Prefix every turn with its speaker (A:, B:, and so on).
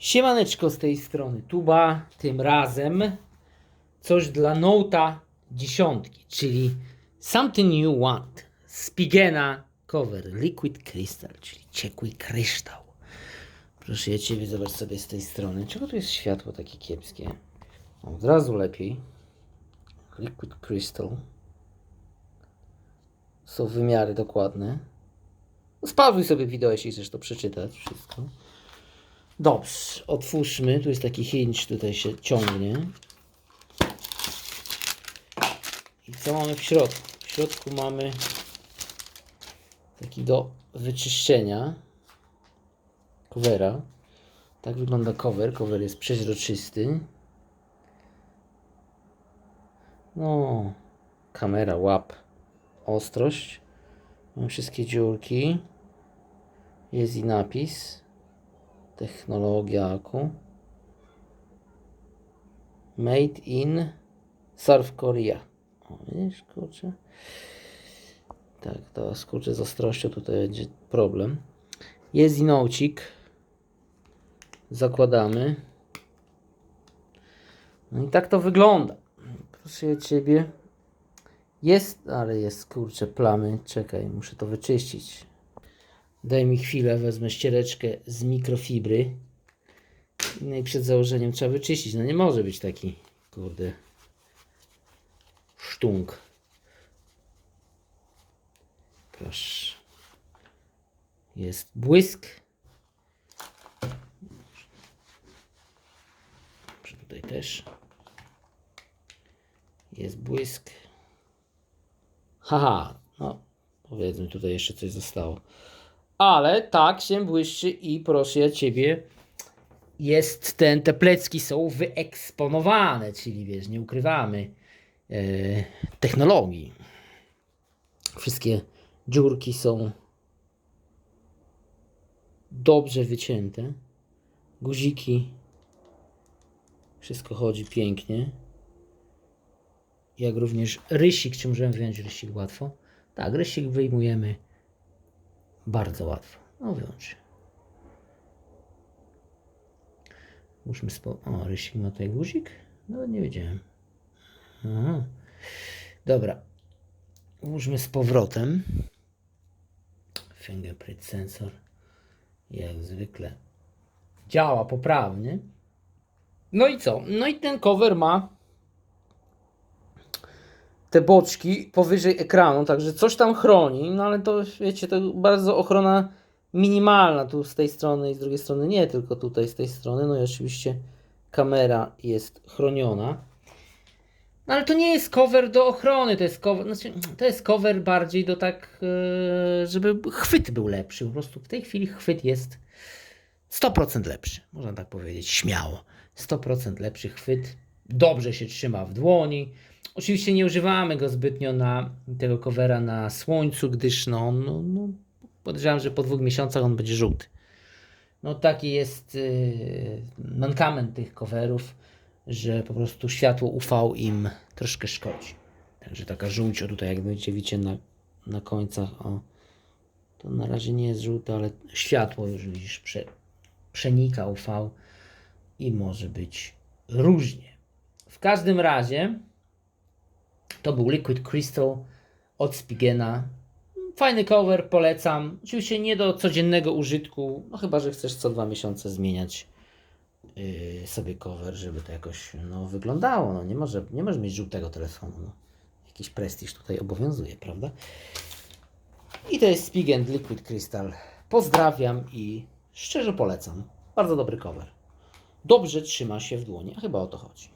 A: Siemaneczko z tej strony Tuba, tym razem coś dla Nota dziesiątki, czyli Something You Want, Spigena Cover, Liquid Crystal, czyli ciekły kryształ. Proszę ja Ciebie, zobacz sobie z tej strony. Czego tu jest światło takie kiepskie? Od razu lepiej. Liquid Crystal. Są wymiary dokładne. Spauzuj sobie wideo, jeśli chcesz to przeczytać wszystko. Dobrze, otwórzmy. Tu jest taki hinge, tutaj się ciągnie. I co mamy w środku? W środku mamy taki do wyczyszczenia covera. Tak wygląda cover. Cover jest przeźroczysty. No, kamera, łap, ostrość. Mam wszystkie dziurki. Jest i napis. AKU. Made in South Korea. O, widzisz, kurczę. Tak, to skurczę z ostrością tutaj będzie problem. Jest i nocik. Zakładamy. No i tak to wygląda. Proszę Ciebie. Jest, ale jest kurczę plamy. Czekaj, muszę to wyczyścić. Daj mi chwilę, wezmę ściereczkę z mikrofibry. No i przed założeniem trzeba wyczyścić. No nie może być taki, kurde, sztunk. Proszę. Jest błysk. Dobrze, Tutaj też. Jest błysk. Haha, no powiedzmy tutaj jeszcze coś zostało. Ale tak się błyszczy i proszę ciebie, jest ten, te plecki są wyeksponowane, czyli wiesz, nie ukrywamy e, technologii. Wszystkie dziurki są dobrze wycięte. Guziki. Wszystko chodzi pięknie. Jak również rysik. Czy możemy wyjąć rysik łatwo? Tak, rysik wyjmujemy bardzo łatwo. No wyłącz. Muszmy spo... O, rysik ma tutaj guzik? No nie wiedziałem. Aha. Dobra. Włóżmy z powrotem. Fingerprint sensor. Jak zwykle działa poprawnie. No i co? No i ten cover ma te boczki powyżej ekranu, także coś tam chroni, no ale to wiecie, to bardzo ochrona minimalna tu z tej strony i z drugiej strony nie, tylko tutaj z tej strony, no i oczywiście kamera jest chroniona. No ale to nie jest cover do ochrony, to jest cover, znaczy, to jest cover bardziej do tak, e, żeby chwyt był lepszy. Po prostu w tej chwili chwyt jest 100% lepszy, można tak powiedzieć, śmiało. 100% lepszy chwyt, dobrze się trzyma w dłoni. Oczywiście nie używamy go zbytnio na tego covera na słońcu, gdyż no, no, no podejrzewam, że po dwóch miesiącach on będzie żółty. No taki jest yy, mankament tych coverów, że po prostu światło UV im troszkę szkodzi. Także taka żółcio tutaj, jak będziecie widzicie na, na końcach, o, to na razie nie jest żółte, ale światło już widzisz prze, przenika UV i może być różnie. W każdym razie to był Liquid Crystal od Spigena. Fajny cover, polecam. Oczywiście nie do codziennego użytku, no chyba, że chcesz co dwa miesiące zmieniać yy, sobie cover, żeby to jakoś no, wyglądało. No, nie, może, nie możesz mieć żółtego telefonu. No. Jakiś prestiż tutaj obowiązuje, prawda? I to jest Spigen Liquid Crystal. Pozdrawiam i szczerze polecam. Bardzo dobry cover. Dobrze trzyma się w dłoni, a chyba o to chodzi.